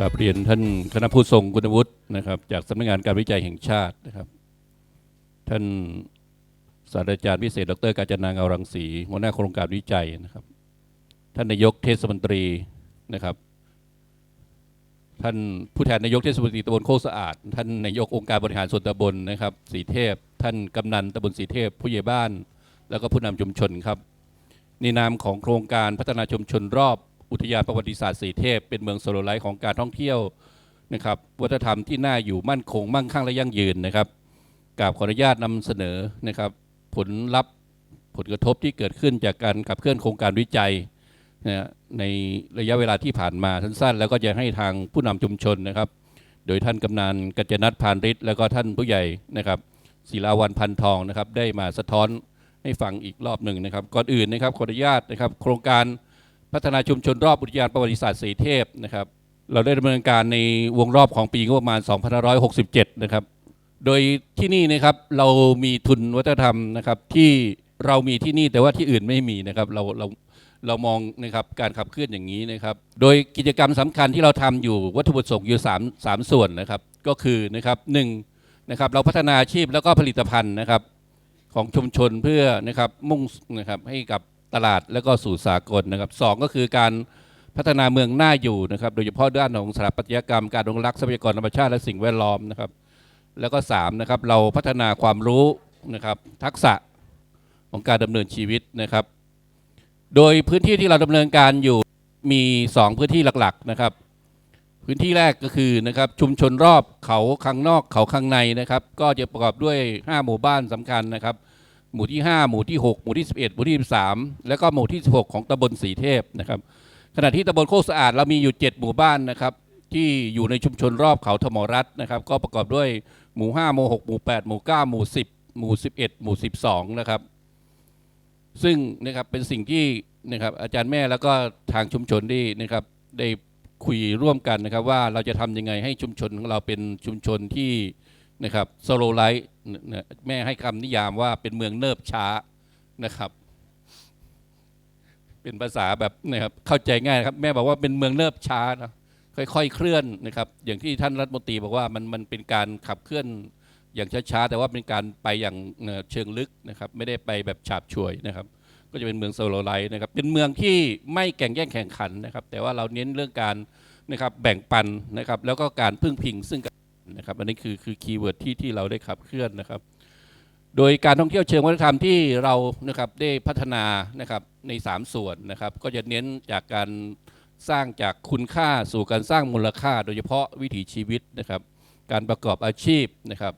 กับเรียนท่านคณะผู้ทรงคุณวุฒินะครับ จากสำนักงานการวิจัยแห่งชาตินะครับ ท่านศาสตราจารย์พิเศษ ดรกาญจนาเงารังสีหัวหน้าโครงการวิจัยนะครับ ท่านนายกเทศมนตรีนะครับ ท่านผู้แทนนายกเทศมนตรีตำบลโคกสะอาด ท่านนายกองค์การบริหารส่วนตำบลนะครับสีเทพ ท่านกำนันตำบลสีเทพ ผู้ใหญ่บ้าน แล้วก็ผู้นำชุมชนครับในนามของโครงการพัฒนาชุมชนรอบ อุทยานประวัติศาสตร์สีเทพ เป็นเมืองโซโลไลท์ของการท่องเที่ยวนะครับวัฒนธรรมที่น่าอยู่มั่นคงมั่งคั่งและยั่งยืนนะครับกราบขออนุญาตนำเสนอนะครับผลลัพธ์ผลกระทบที่เกิดขึ้นจากการขับเคลื่อนโครงการวิจัยนะในระยะเวลาที่ผ่านมาสั้นๆ แล้วก็จะให้ทางผู้นำชุมชนนะครับ โดยท่านกำนันกัญจนัทพานฤทธิ์แล้วก็ท่านผู้ใหญ่นะครับศิลาวันพันทองนะครับ ได้มาสะท้อนให้ฟังอีกรอบหนึ่งนะครับ ก่อนอื่นนะครับขออนุญาตนะครับ โครงการ พัฒนาชุมชนรอบอุทยานประวัติศาสตร์สีเทพนะครับ เราได้ดำเนินการในวงรอบของปีงบประมาณ 2567 นะครับ โดยที่นี่นะครับเรามีทุนวัฒนธรรมนะครับที่เรามีที่นี่แต่ว่าที่อื่นไม่มีนะครับเราเราเรามองนะครับการขับเคลื่อนอย่างนี้นะครับ โดยกิจกรรมสำคัญที่เราทำอยู่วัตถุประสงค์อยู่3 3ส่วนนะครับ ก็คือนะครับหนึ่งนะครับเราพัฒนาอาชีพแล้วก็ผลิตภัณฑ์นะครับของชุมชนเพื่อนะครับมุ่งนะครับให้กับ ตลาดแล้วก็สู่สากลนะครับสองก็คือการพัฒนาเมืองหน่าอยู่นะครับโดยเฉพาะด้านของสถาปัตยกรรม การอนุรักษ์ทรัพยากรธรรมชาติและสิ่งแวดล้อมนะครับแล้วก็สามนะครับเราพัฒนาความรู้นะครับทักษะของการดำเนินชีวิตนะครับ โดยพื้นที่ที่เราดำเนินการอยู่มี 2 พื้นที่หลักๆนะครับ พื้นที่แรกก็คือนะครับชุมชนรอบเขาข้างนอกเขาข้างในนะครับ ก็จะประกอบด้วย 5 หมู่บ้านสำคัญนะครับ หมู่ที่ 5 หมู่ที่ 6 หมู่ที่ 11 หมู่ที่ 13 แล้วก็หมู่ที่ 16 ของตำบลสีเทพนะครับขณะที่ตำบลโคกสะอาดเรามีอยู่ 7 หมู่บ้านนะครับที่อยู่ในชุมชนรอบเขาธมรัตน์นะครับก็ประกอบด้วยหมู่ 5 หมู่ 6 หมู่ 8 หมู่ 9 หมู่ 10 หมู่ 11 หมู่ 12 นะครับ ซึ่งนะครับเป็นสิ่งที่นะครับอาจารย์แม่แล้วก็ทางชุมชนได้นะครับได้คุยร่วมกันนะครับว่าเราจะทำยังไงให้ชุมชนของเราเป็นชุมชนที่นะครับโซโลไลท์แม่ให้คำนิยามว่าเป็นเมืองเนิบช้านะครับ เป็นภาษาแบบนะครับเข้าใจง่ายครับ แม่บอกว่าเป็นเมืองเนิบช้านะค่อยๆเคลื่อนนะครับ อย่างที่ท่านรัฐมนตรีบอกว่ามันมันเป็นการขับเคลื่อนอย่างช้าๆแต่ว่าเป็นการไปอย่างเอ่อเชิงลึกนะครับ ไม่ได้ไปแบบฉาบฉวยนะครับ ก็จะเป็นเมืองโซโลไลท์นะครับ เป็นเมืองที่ไม่แข่งแย่งแข่งขันนะครับ แต่ว่าเราเน้นเรื่องการนะครับแบ่งปันนะครับ แล้วก็การพึ่งพิงซึ่งกั นะครับอันนี้คือคือคีย์เวิร์ดที่ที่เราได้ขับเคลื่อนนะครับ โดยการท่องเที่ยวเชิงวัฒนธรรมที่เรานะครับได้พัฒนานะครับใน 3 ส่วนนะครับ ก็จะเน้นจากการสร้างจากคุณค่าสู่การสร้างมูลค่า โดยเฉพาะวิถีชีวิตนะครับ การประกอบอาชีพนะครับ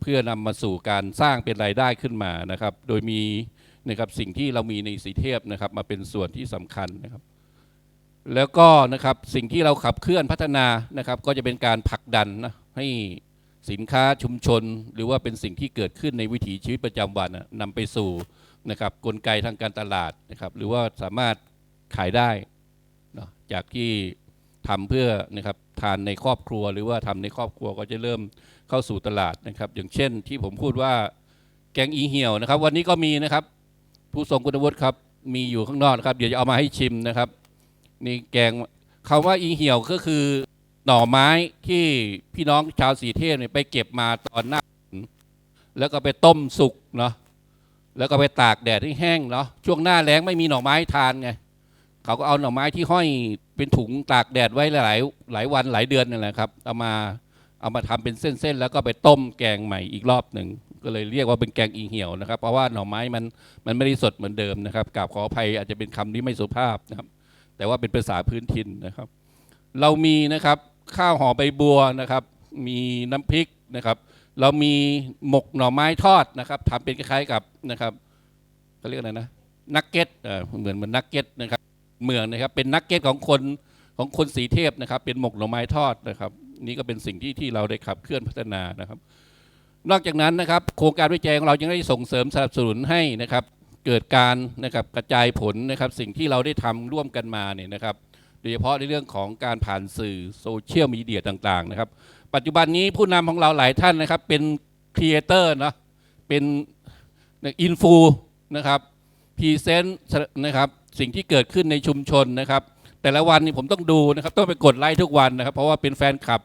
เพื่อนำมาสู่การสร้างเป็นรายได้ขึ้นมานะครับ โดยมีนะครับสิ่งที่เรามีในสีเทพนะครับ มาเป็นส่วนที่สำคัญนะครับ แล้วก็นะครับสิ่งที่เราขับเคลื่อนพัฒนานะครับ ก็จะเป็นการผลักดันนะให้สินค้าชุมชน หรือว่าเป็นสิ่งที่เกิดขึ้นในวิถีชีวิตประจำวันนะนำไปสู่นะครับกลไกทางการตลาดนะครับ หรือว่าสามารถขายได้นะจากที่ทำเพื่อนะครับทานในครอบครัว หรือว่าทำในครอบครัวก็จะเริ่มเข้าสู่ตลาดนะครับ อย่างเช่นที่ผมพูดว่าแกงอีเหี่ยวนะครับ วันนี้ก็มีนะครับ ผู้ทรงคุณวุฒิครับมีอยู่ข้างนอกนะครับ เดี๋ยวจะเอามาให้ชิมนะครับ นี่แกงคำว่าอีเหี่ยวก็คือหน่อไม้ที่พี่น้องชาวสีเทพเนี่ยไปเก็บมาตอนหน้าฝนแล้วก็ไปต้มสุกเนาะแล้วก็ไปตากแดดให้แห้งเนาะช่วงหน้าแล้งไม่มีหน่อไม้ทานไงเขาก็เอาหน่อไม้ที่ห้อยเป็นถุงตากแดดไว้หลายหลายวันหลายเดือนนี่แหละครับเอามาเอามาทำเป็นเส้นๆ แล้วก็ไปต้มแกงใหม่อีกรอบหนึ่งก็เลยเรียกว่าเป็นแกงอีเหี่ยวนะครับ เพราะว่าหน่อไม้มันมันไม่ได้สดเหมือนเดิมนะครับกราบขออภัยอาจจะเป็นคำที่ไม่สุภาพนะครับ แต่ว่าเป็นภาษาพื้นถิ่นนะครับ เรามีนะครับข้าวห่อใบบัวนะครับ มีน้ำพริกนะครับ เรามีหมกหน่อไม้ทอดนะครับทำเป็นคล้ายๆกับนะครับเขาเรียกอะไรนะนักเก็ตเอ่อเหมือนเหมือนนักเก็ตนะครับ เมืองนะครับเป็นนักเก็ตของคนของคนสีเทพนะครับ เป็นหมกหน่อไม้ทอดนะครับ นี่ก็เป็นสิ่งที่ที่เราได้ขับเคลื่อนพัฒนานะครับ นอกจากนั้นนะครับ โครงการวิจัยของเรายังได้ส่งเสริมสนับสนุนให้นะครับ เกิดการนะครับกระจายผลนะครับสิ่งที่เราได้ทำร่วมกันมาเนี่ยนะครับโดยเฉพาะในเรื่องของการผ่านสื่อโซเชียลมีเดียต่างๆนะครับ ปัจจุบันนี้ผู้นำของเราหลายท่านนะครับเป็นครีเอเตอร์นะเป็นอินฟูนะครับพรีเซนต์นะครับสิ่งที่เกิดขึ้นในชุมชนนะครับ แต่ละวันนี่ผมต้องดูนะครับต้องไปกดไลค์ทุกวันนะครับ เพราะว่าเป็นแฟนคลับ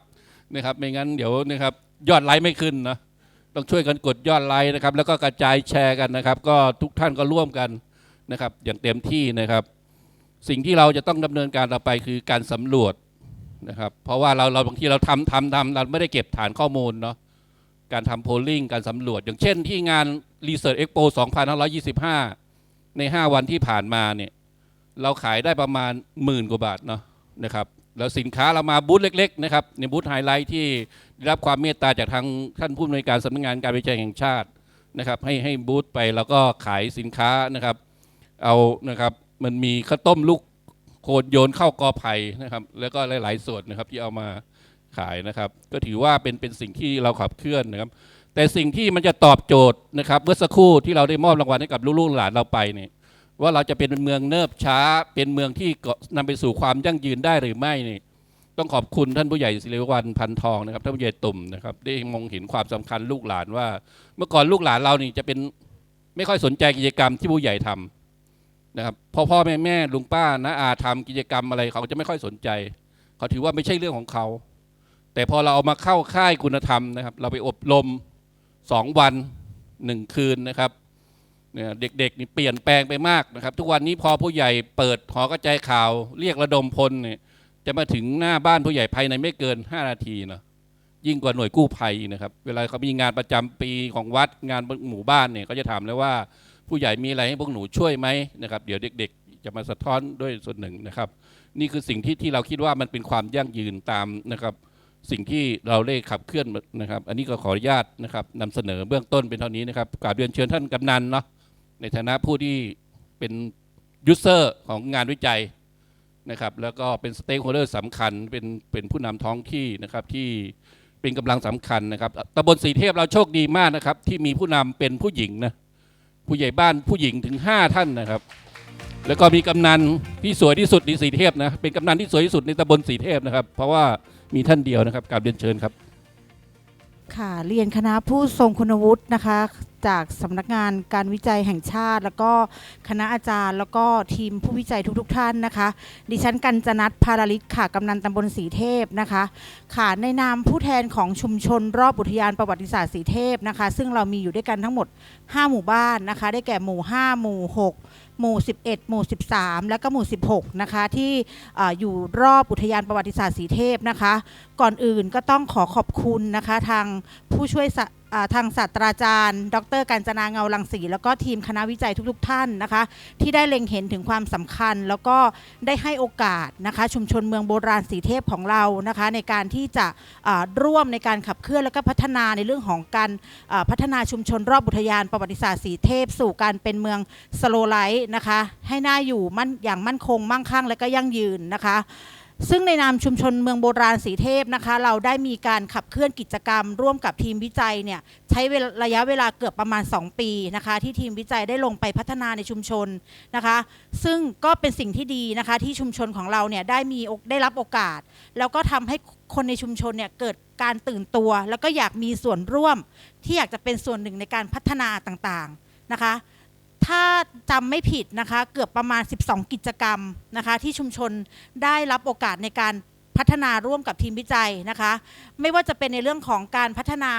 นะครับไม่งั้นเดี๋ยวนะครับยอดไลค์ไม่ขึ้นนะ ต้องช่วยกันกดยอดไลค์นะครับ แล้วก็กระจายแชร์กันนะครับ ก็ทุกท่านก็ร่วมกันนะครับ อย่างเต็มที่นะครับ สิ่งที่เราจะต้องดำเนินการต่อไปคือการสำรวจนะครับ เพราะว่าเราเราบางทีเราทำทำทำเราไม่ได้เก็บฐานข้อมูลเนาะการทำโพลลิ่งการสำรวจ อย่างเช่นที่งาน Research Expo 2525 ใน 5 วันที่ผ่านมาเนี่ย เราขายได้ประมาณหมื่นกว่าบาทเนาะนะครับ แล้วสินค้าเรามาบูธเล็กๆนะครับในบูธไฮไลท์ที่ได้รับความเมตตาจากทางท่านผู้อำนวยการสำนักงานการวิจัยแห่งชาตินะครับให้ให้บูธไปแล้วก็ขายสินค้านะครับ เอานะครับมันมีข้าวต้มลูกโคนโยนเข้ากอไผ่นะครับ แล้วก็หลาย ๆ ส่วนนะครับที่เอามาขายนะครับ ก็ถือว่าเป็นเป็นสิ่งที่เราขับเคลื่อนนะครับ แต่สิ่งที่มันจะตอบโจทย์นะครับเมื่อสักครู่ที่เราได้มอบรางวัลให้กับลูกๆหลานเราไปเนี่ย ว่าเราจะเป็นเมืองเนิบช้า เป็นเมืองที่นำไปสู่ความยั่งยืนได้หรือไม่นี่ต้องขอบคุณท่านผู้ใหญ่ศิริวัลพันทองนะครับท่านผู้ใหญ่ตุ่มนะครับได้มองเห็นความสำคัญลูกหลานว่า เมื่อก่อนลูกหลานเรานี่จะเป็นไม่ค่อยสนใจกิจกรรมที่ผู้ใหญ่ทำนะครับพ่อพ่อแม่แม่ลุงป้าน้าอาทำกิจกรรมอะไรเขาจะไม่ค่อยสนใจ เขาถือว่าไม่ใช่เรื่องของเขา แต่พอเราเอามาเข้าค่ายคุณธรรมนะครับ เราไปอบรมสองวันหนึ่งคืนนะครับ เนี่ยเด็กๆนี่เปลี่ยนแปลงไปมากนะครับ ทุกวันนี้พอผู้ใหญ่เปิดหอกระจายข่าว เรียกระดมพลเนี่ยจะมาถึงหน้าบ้านผู้ใหญ่ภายในไม่เกิน 5 นาทีเนาะยิ่งกว่าหน่วยกู้ภัยนะครับ เวลาเขามีงานประจำปีของวัดงานหมู่บ้านเนี่ยเขาจะถามเลยว่า ผู้ใหญ่มีอะไรให้พวกหนูช่วยไหมนะครับ เดี๋ยวเด็ก ๆ จะมาสะท้อนด้วยส่วนหนึ่งนะครับ นี่คือสิ่งที่ที่เราคิดว่ามันเป็นความยั่งยืนตามนะครับสิ่งที่เราได้ขับเคลื่อนนะครับ อันนี้ก็ขออนุญาตนะครับนำเสนอเบื้องต้นเป็นเท่านี้นะครับกราบเรียนเชิญท่านกำนันเนาะ ในฐานะผู้ที่เป็นยูเซอร์ของงานวิจัยนะครับแล้วก็เป็นสเต็กโฮเดอร์สำคัญเป็นเป็นผู้นำท้องที่นะครับที่เป็นกำลังสำคัญนะครับตำบลสีเทพเราโชคดีมากนะครับ ที่มีผู้นำเป็นผู้หญิงนะผู้ใหญ่บ้านผู้หญิงถึง 5 ท่านนะครับ แล้วก็มีกำนันที่สวยที่สุดในสีเทพนะเป็นกำนันที่สวยที่สุดในตำบลสีเทพนะครับ เพราะว่ามีท่านเดียวนะครับกราบเรียนเชิญครับ ค่ะ เรียนคณะผู้ทรงคุณวุฒินะคะ จากสำนักงานการวิจัยแห่งชาติ แล้วก็คณะอาจารย์ แล้วก็ทีมผู้วิจัยทุกๆทท่านนะคะ ดิฉันกัญจนัทพาราลิศค่ะกำนันตำบลสีเทพนะคะ ค่ะในนามผู้แทนของชุมชนรอบอุทยานประวัติศาสตร์สีเทพนะคะ ซึ่งเรามีอยู่ด้วยกันทั้งหมด 5 หมู่บ้านนะคะ ได้แก่หมู่ 5 หมู่ 6 หมู่ 11 หมู่ 13 และก็หมู่ 16 นะคะ ที่อ่อยู่รอบอุทยานประวัติศาสตร์สีเทพนะคะ ก่อนอื่นก็ต้องขอขอบคุณนะคะ ทางผู้ช่วยศ ทางศาสตราจารย์ ดรการจนาเงาลังสี แล้วก็ทีมคณะวิจัยทุก ๆ ท่านนะคะ ที่ได้เล็งเห็นถึงความสำคัญ แล้วก็ได้ให้โอกาสนะคะชุมชนเมืองโบราณสีเทพของเรานะคะ ในการที่จะร่วมในการขับเคลื่อนและก็พัฒนาในเรื่องของการพัฒนาชุมชนรอบอุทยานประวัติศาสตร์สีเทพ สู่การเป็นเมืองสโลไลท์นะคะให้น่าอยู่มั่นอย่างมั่นคงมั่งคั่งและก็ยั่งยืนนะคะ ซึ่งในนามชุมชนเมืองโบราณสีเทพนะคะ เราได้มีการขับเคลื่อนกิจกรรม ร่วมกับทีมวิจัยเนี่ยใช้ระยะเวลาเกือบประมาณ 2 ปีนะคะ ที่ทีมวิจัยได้ลงไปพัฒนาในชุมชนนะคะ ซึ่งก็เป็นสิ่งที่ดีนะคะ ที่ชุมชนของเราเนี่ยได้มีได้รับโอกาส แล้วก็ทำให้คนในชุมชนเนี่ยเกิดการตื่นตัว แล้วก็อยากมีส่วนร่วมที่อยากจะเป็นส่วนหนึ่งในการพัฒนาต่างๆนะคะ ถ้าจำไม่ผิดนะคะ เกือบประมาณ 12 กิจกรรมนะคะ ที่ชุมชนได้รับโอกาสในการพัฒนาร่วมกับทีมวิจัยนะคะ ไม่ว่าจะเป็นในเรื่องของการพัฒนา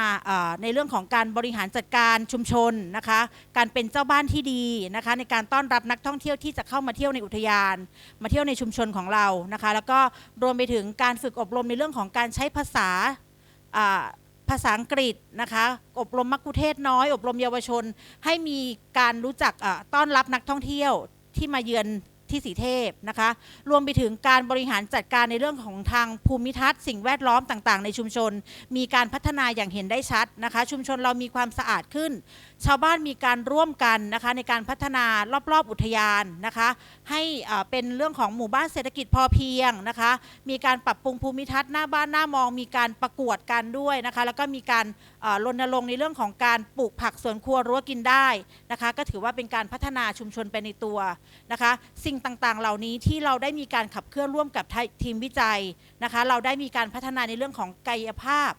ในเรื่องของการบริหารจัดการชุมชนนะคะ การเป็นเจ้าบ้านที่ดีนะคะ ในการต้อนรับนักท่องเที่ยวที่จะเข้ามาเที่ยวในอุทยาน มาเที่ยวในชุมชนของเรานะคะ แล้วก็รวมไปถึงการฝึกอบรมในเรื่องของการใช้ภาษาาภาษาอังกฤษนะคะ อบรมมักคุเทศน้อย อบรมเยาวชน ให้มีการรู้จักต้อนรับนักท่องเที่ยวที่มาเยือนที่สีเทพนะคะ รวมไปถึงการบริหารจัดการในเรื่องของทางภูมิทัศน์ สิ่งแวดล้อมต่างๆ ในชุมชน มีการพัฒนาอย่างเห็นได้ชัดนะคะ ชุมชนเรามีความสะอาดขึ้น ชาวบ้านมีการร่วมกันนะคะในการพัฒนารอบๆอุทยานนะคะ ให้เป็นเรื่องของหมู่บ้านเศรษฐกิจพอเพียงนะคะ มีการปรับปรุงภูมิทัศน์หน้าบ้านหน้ามอง มีการประกวดกันด้วยนะคะ แล้วก็มีการรณรงค์ในเรื่องของการปลูกผักสวนครัวรั้วกินได้นะคะ ก็ถือว่าเป็นการพัฒนาชุมชนไปในตัวนะคะ สิ่งต่างๆ เหล่านี้ที่เราได้มีการขับเคลื่อนร่วมกับทีมวิจัยนะคะ เราได้มีการพัฒนาในเรื่องของกายภาพ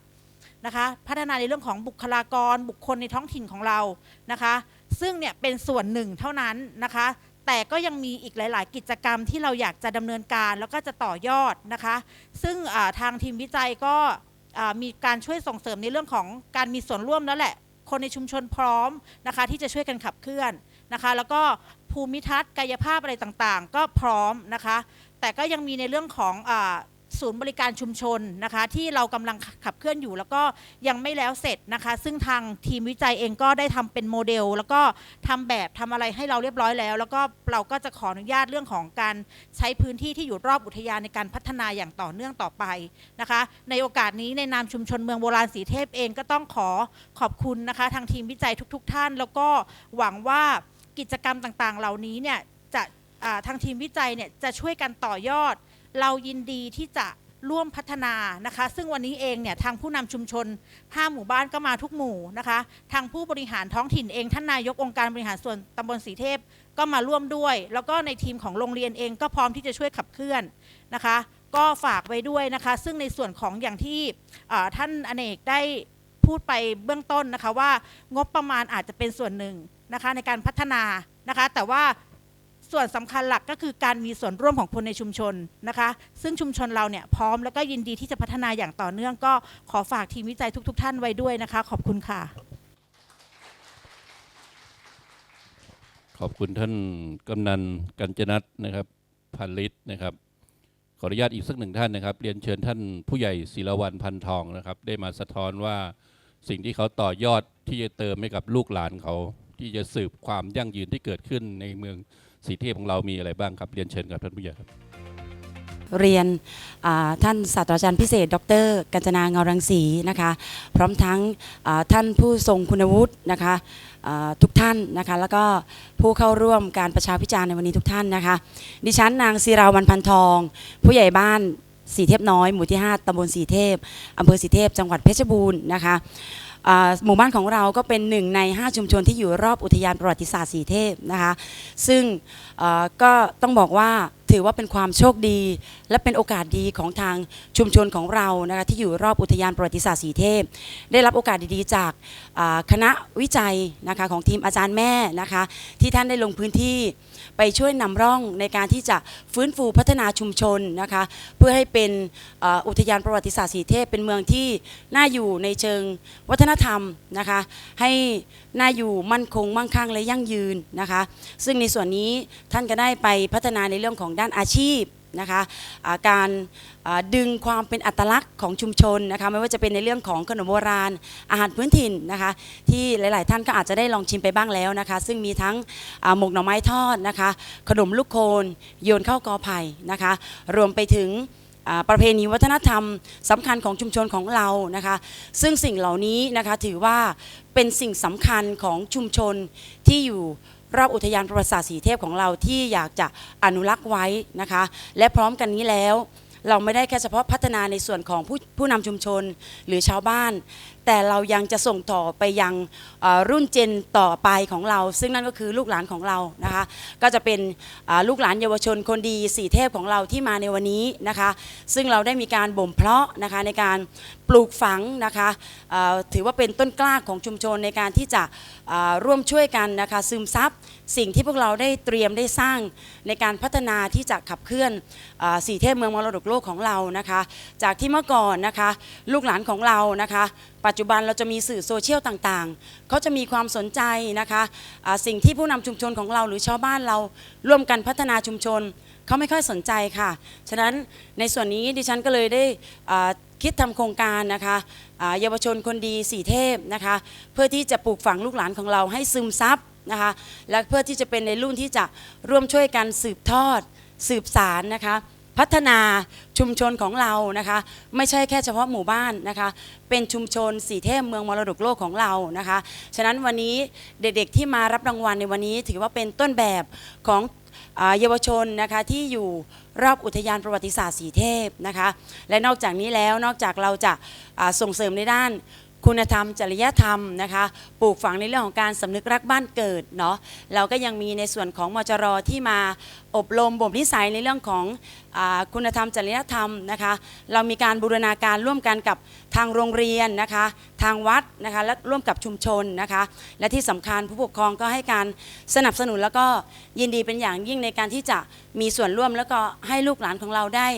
นะคะ พัฒนาในเรื่องของบุคลากรบุคคลในท้องถิ่นของเรานะคะ ซึ่งเนี่ยเป็นส่วนหนึ่งเท่านั้นนะคะ แต่ก็ยังมีอีกหลาย ๆ กิจกรรมที่เราอยากจะดำเนินการแล้วก็จะต่อยอดนะคะ ซึ่งทางทีมวิจัยก็มีการช่วยส่งเสริมในเรื่องของการมีส่วนร่วมแล้วแหละ คนในชุมชนพร้อมนะคะ ที่จะช่วยกันขับเคลื่อนนะคะ แล้วก็ภูมิทัศน์กายภาพอะไรต่างๆ ก็พร้อมนะคะ แต่ก็ยังมีในเรื่องของ ศูนย์บริการชุมชนนะคะ ที่เรากำลังขับเคลื่อนอยู่ แล้วก็ยังไม่แล้วเสร็จนะคะ ซึ่งทางทีมวิจัยเองก็ได้ทำเป็นโมเดล แล้วก็ทำแบบทำอะไรให้เราเรียบร้อยแล้ว แล้วก็เราก็จะขออนุญาตเรื่องของการใช้พื้นที่ที่อยู่รอบอุทยานในการพัฒนาอย่างต่อเนื่องต่อไปนะคะ ในโอกาสนี้ในนามชุมชนเมืองโบราณสีเทพเองก็ต้องขอขอบคุณนะคะ ทางทีมวิจัยทุก ๆ ท่าน แล้วก็หวังว่ากิจกรรมต่างๆ เหล่านี้เนี่ยจะทางทีมวิจัยเนี่ยจะช่วยกันต่อยอด เรายินดีที่จะร่วมพัฒนานะคะ ซึ่งวันนี้เองเนี่ยทางผู้นำชุมชน5หมู่บ้านก็มาทุกหมู่นะคะ ทางผู้บริหารท้องถิ่นเองท่านนายกองค์การบริหารส่วนตำบลสีเทพก็มาร่วมด้วย แล้วก็ในทีมของโรงเรียนเองก็พร้อมที่จะช่วยขับเคลื่อนนะคะ ก็ฝากไว้ด้วยนะคะ ซึ่งในส่วนของอย่างที่ท่านอเนกได้พูดไปเบื้องต้นนะคะว่างบประมาณอาจจะเป็นส่วนหนึ่งนะคะในการพัฒนานะคะ แต่ว่า ส่วนสำคัญหลักก็คือการมีส่วนร่วมของคนในชุมชนนะคะ ซึ่งชุมชนเราเนี่ยพร้อมแล้วก็ยินดีที่จะพัฒนาอย่างต่อเนื่องก็ขอฝากทีมวิจัยทุก ๆท่านไว้ด้วยนะคะ ขอบคุณค่ะ ขอบคุณท่านกำนันกัญจนัทนะครับพันลิตรนะครับ ขออนุญาตอีกสักหนึ่งท่านนะครับ เรียนเชิญท่านผู้ใหญ่ศิลวันพันทองนะครับ ได้มาสะท้อนว่าสิ่งที่เขาต่อยอดที่จะเติมให้กับลูกหลานเขา ที่จะสืบความยั่งยืนที่เกิดขึ้นในเมือง สีเทพของเรามีอะไรบ้างครับเรียนเชิญกับท่านผู้ใหญ่ครับ เรียนอ่าท่านศาสตราจารย์พิเศษ ดรกัญจนาเงารังสีนะคะ พร้อมทั้งอ่าท่านผู้ทรงคุณวุฒินะคะอ่าทุกท่านนะคะ แล้วก็ผู้เข้าร่วมการประชาพิจารณ์ในวันนี้ทุกท่านนะคะ ดิฉันนางศิราวันพันทอง ผู้ใหญ่บ้านสีเทพน้อยหมู่ที่ 5ตำบลสีเทพอำเภอสีเทพจังหวัดเพชรบูรณ์นะคะ อ่าหมู่บ้านของเราก็เป็นหนึ่งใน 5 ชุมชนที่อยู่รอบอุทยานประวัติศาสตร์สีเทพนะคะ ซึ่งเอ่อก็ต้องบอกว่าถือว่าเป็นความโชคดี และเป็นโอกาสดีของทางชุมชนของเรานะคะที่อยู่รอบอุทยานประวัติศาสตร์สีเทพ ได้รับโอกาสดีๆ จากอ่าคณะวิจัยนะคะของทีมอาจารย์แม่นะคะ ที่ท่านได้ลงพื้นที่ไปช่วยนำร่องในการที่จะฟื้นฟูพัฒนาชุมชนนะคะ เพื่อให้เป็นอ่ออุทยานประวัติศาสตร์สีเทพ เป็นเมืองที่น่าอยู่ในเชิงวัฒนธรรมนะคะ ให้น่าอยู่มั่นคงมั่งคั่งและยั่งยืนนะคะ ซึ่งในส่วนนี้ท่านก็ได้ไปพัฒนาในเรื่องของด้านอาชีพนะคะอ่าการดึงความเป็นอัตลักษณ์ของชุมชนนะคะไม่ว่าจะเป็นในเรื่องของขนมโบราณ อาหารพื้นถิ่นนะคะที่หลาย ๆ ท่านก็อาจจะได้ลองชิมไปบ้างแล้วนะคะซึ่งมีทั้งหมกหน่อไม้ทอดนะคะขนมลูกโคนโยนเข้ากอไผ่นะคะรวมไปถึงประเพณีวัฒนธรรมสำคัญของชุมชนของเรานะคะ ซึ่งสิ่งเหล่านี้นะคะถือว่าเป็นสิ่งสำคัญของชุมชนที่อยู่ รอบอุทยานประวัติศาสตร์สีเทพของเราที่อยากจะอนุรักษ์ไว้นะคะ และพร้อมกันนี้แล้ว เราไม่ได้แค่เฉพาะพัฒนาในส่วนของผู้ผู้นำชุมชนหรือชาวบ้าน แต่เรายังจะส่งต่อไปยังรุ่นเจนต่อไปของเรา ซึ่งนั่นก็คือลูกหลานของเรานะคะ ก็จะเป็นลูกหลานเยาวชนคนดีสีเทพของเราที่มาในวันนี้นะคะ ซึ่งเราได้มีการบ่มเพาะนะคะในการปลูกฝังนะคะถือว่าเป็นต้นกล้าของชุมชนในการที่จะร่วมช่วยกันนะคะซึมซับสิ่งที่พวกเราได้เตรียมได้สร้างในการพัฒนาที่จะขับเคลื่อนสีเทพเมืองมรดกโลกของเรานะคะ จากที่เมื่อก่อนนะคะ ลูกหลานของเรานะคะ ปัจจุบันเราจะมีสื่อโซเชียลต่างๆ เขาจะมีความสนใจนะคะอ่าสิ่งที่ผู้นำชุมชนของเราหรือชาวบ้านเราร่วมกันพัฒนาชุมชน เขาไม่ค่อยสนใจค่ะ ฉะนั้นในส่วนนี้ดิฉันก็เลยได้คิดทำโครงการนะคะเยาวชนคนดีสีเทพนะคะ เพื่อที่จะปลูกฝังลูกหลานของเราให้ซึมซับนะคะและเพื่อที่จะเป็นในรุ่นที่จะร่วมช่วยกันสืบทอดสืบสารนะคะ พัฒนาชุมชนของเรานะคะ ไม่ใช่แค่เฉพาะหมู่บ้านนะคะ เป็นชุมชนสีเทพเมืองมรดกโลกของเรานะคะ ฉะนั้นวันนี้เด็กๆที่มารับรางวัลในวันนี้ถือว่าเป็นต้นแบบของเยาวชนนะคะที่อยู่รอบอุทยานประวัติศาสตร์สีเทพนะคะ และนอกจากนี้แล้วนอกจากเราจะส่งเสริมในด้าน คุณธรรมจริยธรรมนะคะ ปลูกฝังในเรื่องของการสำนึกรักบ้านเกิดเนาะเราก็ยังมีในส่วนของมจรที่มาอบรมบ่มนิสัยในเรื่องของอคุณธรรมจริยธรรมนะคะ เรามีการบูรณาการร่วมกันกับทางโรงเรียนนะคะ ทางวัดนะคะและร่วมกับชุมชนนะคะ และที่สำคัญผู้ปกครองก็ให้การสนับสนุนแล้วก็ยินดีเป็นอย่างยิ่งในการที่จะมีส่วนร่วมแล้วก็ให้ลูกหลานของเราได้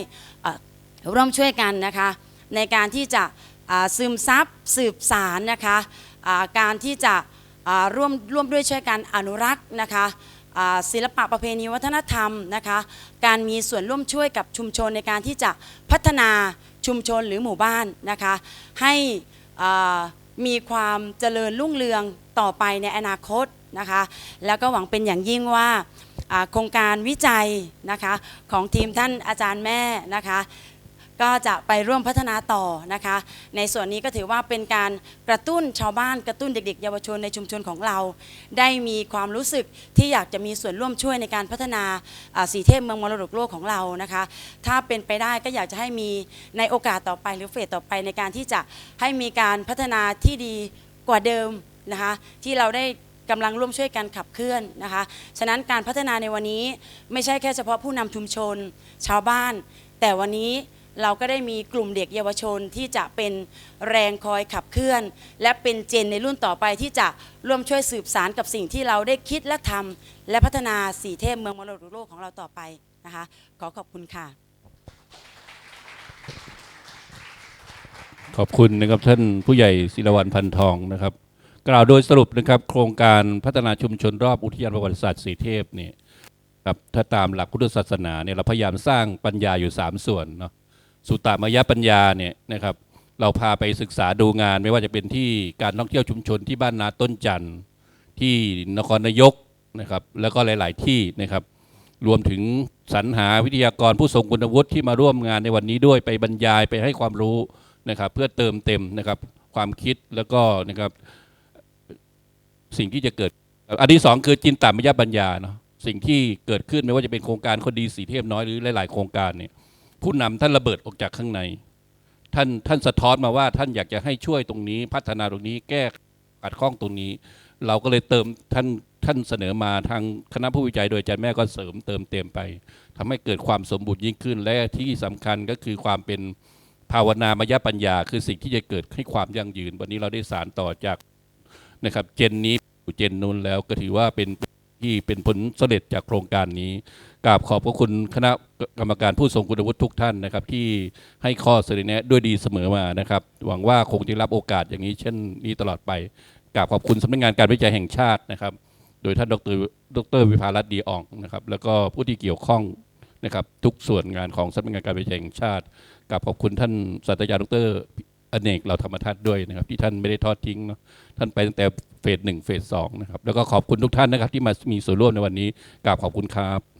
ร่วมช่วยกันนะคะ ในการที่จะ ซึมซับสืบสารนะคะการที่จะร่วมร่วมด้วยช่วยกันอนุรักษ์นะคะศิลปะประเพณีวัฒนธรรมนะคะการมีส่วนร่วมช่วยกับชุมชนในการที่จะพัฒนาชุมชนหรือหมู่บ้านนะคะให้มีความเจริญรุ่งเรืองต่อไปในอนาคตนะคะแล้วก็หวังเป็นอย่างยิ่งว่าโครงการวิจัยนะคะของทีมท่านอาจารย์แม่นะคะ ก็จะไปร่วมพัฒนาต่อนะคะ ในส่วนนี้ก็ถือว่าเป็นการกระตุ้นชาวบ้านกระตุ้นเด็ก ๆ เยาวชนในชุมชนของเรา ได้มีความรู้สึกที่อยากจะมีส่วนร่วมช่วยในการพัฒนาอ่าสีเทพเมืองมรดกโลกของเรานะคะ ถ้าเป็นไปได้ก็อยากจะให้มีในโอกาสต่อไปหรือเฟสต่อไปในการที่จะให้มีการพัฒนาที่ดีกว่าเดิมนะคะที่เราได้กำลังร่วมช่วยกันขับเคลื่อนนะคะ ฉะนั้นการพัฒนาในวันนี้ไม่ใช่แค่เฉพาะผู้นำชุมชน ชาวบ้าน แต่วันนี้ เราก็ได้มีกลุ่มเด็กเยาวชนที่จะเป็นแรงคอยขับเคลื่อน และเป็นเจนในรุ่นต่อไปที่จะร่วมช่วยสืบสารกับสิ่งที่เราได้คิดและทำและพัฒนาสีเทพเมืองมรดกโลกของเราต่อไปนะคะ ขอขอบคุณค่ะ ขอบคุณนะครับท่านผู้ใหญ่ศิลวันพันทองนะครับ กล่าวโดยสรุปนะครับ โครงการพัฒนาชุมชนรอบอุทยานประวัติศาสตร์สีเทพเนี่ยครับถ้าตามหลักพุทธศาสนาเนี่ยเราพยายามสร้างปัญญาอยู่ 3 ส่วนเนาะ สุตามยปัญญาเนี่ยนะครับเราพาไปศึกษาดูงาน ไม่ว่าจะเป็นที่การท่องเที่ยวชุมชนที่บ้านนาต้นจันทร์ที่นครนายกนะครับแล้วก็หลาย ๆ ที่นะครับรวมถึงสรรหาวิทยากรผู้ทรงคุณวุฒิที่มาร่วมงานในวันนี้ด้วยไปบรรยายไปให้ความรู้นะครับเพื่อเติมเต็มนะครับความคิดแล้วก็นะครับสิ่งที่จะเกิด อันที่สองคือจินตามยปัญญาเนาะสิ่งที่เกิดขึ้นไม่ว่าจะเป็นโครงการคนดีสีเทพน้อยหรือหลาย ๆ โครงการเนี่ย ผู้นำท่านระเบิดออกจากข้างใน ท่านท่านสะท้อนมาว่าท่านอยากจะให้ช่วยตรงนี้ พัฒนาตรงนี้แก้ขัดข้องตรงนี้ เราก็เลยเติมท่านท่านเสนอมาทางคณะผู้วิจัยโดยอาจารย์แม่ก็เสริมเติมเต็มไปทำให้เกิดความสมบูรณ์ยิ่งขึ้น และที่สำคัญก็คือความเป็นภาวนามยปัญญา คือสิ่งที่จะเกิดให้ความยั่งยืน วันนี้เราได้สารต่อจากนะครับเจนนี้เจนนู้นแล้วก็ถือว่าเป็นที่เป็นผลสำเร็จจากโครงการนี้ กราบขอบพระคุณคณะกรรมการผู้ทรงคุณวุฒิทุกท่านนะครับ ที่ให้ข้อเสนอแนะด้วยดีเสมอมานะครับ หวังว่าคงจะรับโอกาสอย่างนี้เช่นนี้ตลอดไปกราบขอบคุณสำนักงานการวิจัยแห่งชาตินะครับ โดยท่านดรดรวิภารัตน์ดีอ่องนะครับ แล้วก็ผู้ที่เกี่ยวข้องนะครับทุกส่วนงานของสำนักงานการวิจัยแห่งชาติกราบขอบคุณท่านศาสตราจารย์ดรอเนกเราธรรมทัศน์ด้วยนะครับ ที่ท่านไม่ได้ทอดทิ้งเนาะท่านไปตั้งแต่เฟสหนึ่งเฟสสองนะครับแล้วก็ขอบคุณทุกท่านนะครับที่มามีส่วนร่วมในวันนี้กราบขอบคุณครับ